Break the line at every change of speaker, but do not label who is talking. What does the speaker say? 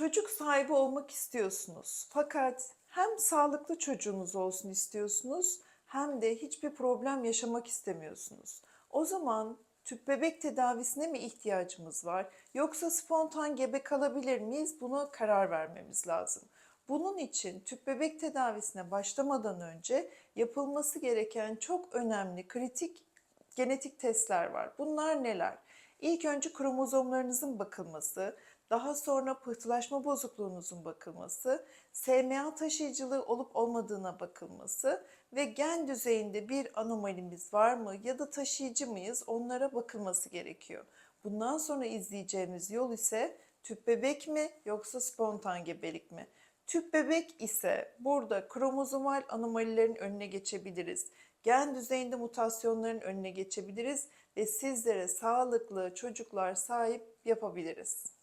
Çocuk sahibi olmak istiyorsunuz. Fakat hem sağlıklı çocuğunuz olsun istiyorsunuz hem de hiçbir problem yaşamak istemiyorsunuz. O zaman tüp bebek tedavisine mi ihtiyacımız var yoksa spontan gebe kalabilir miyiz? Buna karar vermemiz lazım. Bunun için tüp bebek tedavisine başlamadan önce yapılması gereken çok önemli kritik genetik testler var. Bunlar neler? İlk önce kromozomlarınızın bakılması, daha sonra pıhtılaşma bozukluğunuzun bakılması, SMA taşıyıcılığı olup olmadığına bakılması ve gen düzeyinde bir anomalimiz var mı ya da taşıyıcı mıyız onlara bakılması gerekiyor. Bundan sonra izleyeceğimiz yol ise tüp bebek mi yoksa spontan gebelik mi? Tüp bebek ise burada kromozomal anomalilerin önüne geçebiliriz. Gen düzeyinde mutasyonların önüne geçebiliriz ve sizlere sağlıklı çocuklar sahip yapabiliriz.